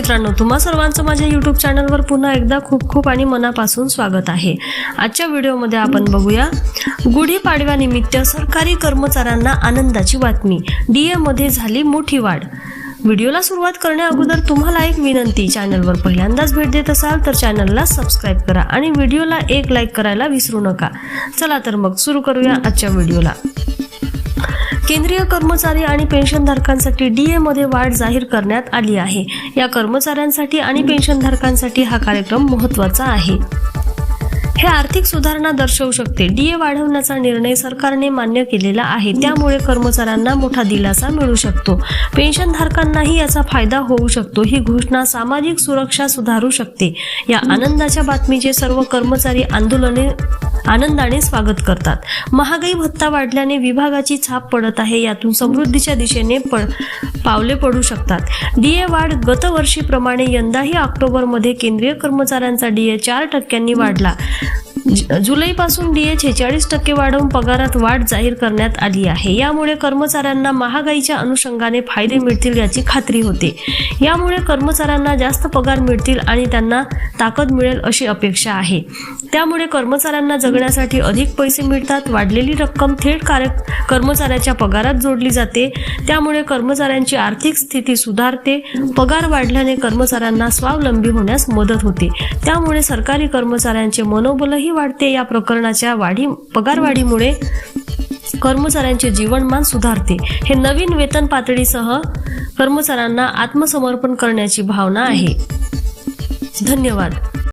मित्रांनो तुम्हा सर्वांचं माझ्या यूट्यूब चॅनलवर पुन्हा एकदा खूप खूप आणि मनापासून स्वागत आहे. आजच्या व्हिडिओमध्ये आपण बघूया गुढीपाडव्यानिमित्त सरकारी कर्मचाऱ्यांना आनंदाची बातमी. डीए मध्ये झाली मोठी वाढ. व्हिडिओला सुरुवात करण्या अगोदर तुम्हाला एक विनंती चॅनलवर पहिल्यांदाच भेट देत असाल तर चॅनलला सबस्क्राईब करा आणि व्हिडिओला एक लाईक करायला विसरू नका. चला तर मग सुरू करूया आजच्या व्हिडिओला. केंद्रीय कर्मचारी आणि पेन्शनधारकांसाठी डीए मध्ये वाढ जाहीर करण्यात आली आहे. या कर्मचाऱ्यांसाठी आणि पेन्शनधारकांसाठी हा कार्यक्रम महत्त्वाचा आहे. हे आर्थिक सुधारणा दर्शवू शकते. डीए वाढवण्याचा निर्णय सरकारने मान्य केलेला आहे. त्यामुळे कर्मचाऱ्यांना मोठा दिलासा मिळू शकतो. पेन्शनधारकांनाही याचा फायदा होऊ शकतो. ही घोषणा सामाजिक सुरक्षा सुधारू शकते. या आनंदाच्या बातमीचे सर्व कर्मचारी आंदोलने आनंदाने स्वागत करतात. महागाई भत्ता वाढल्याने विभागाची छाप पडत आहे यातून समृद्धीच्या दिशेने प पावले पडू शकतात. डीए वाढ गतवर्षीप्रमाणे यंदाही ऑक्टोबरमध्ये केंद्रीय कर्मचाऱ्यांचा डीए चार टक्क्यांनी वाढला. जुलैपासून डीए छेचाळीस टक्के वाढवून पगारात वाढ जाहीर करण्यात आली आहे. यामुळे कर्मचाऱ्यांना महागाईच्या अनुषंगाने फायदे मिळतील याची खात्री होते. यामुळे कर्मचाऱ्यांना जास्त पगार मिळतील आणि त्यांना ताकद मिळेल अशी अपेक्षा आहे. त्यामुळे कर्मचाऱ्यांना जगण्यासाठी अधिक पैसे मिळतात. वाढलेली रक्कम थेट कार्य कर्मचाऱ्याच्या पगारात जोडली जाते. त्यामुळे कर्मचाऱ्यांची आर्थिक स्थिती सुधारते. पगार वाढल्याने कर्मचाऱ्यांना स्वावलंबी होण्यास मदत होते. त्यामुळे सरकारी कर्मचाऱ्यांचे मनोबलही वाढते या प्रकरणाच्या वाढी पगारवाढीमुळे कर्मचाऱ्यांचे जीवनमान सुधारते. हे नवीन वेतन पातळीसह कर्मचाऱ्यांना आत्मसमर्पण करण्याची भावना आहे. धन्यवाद.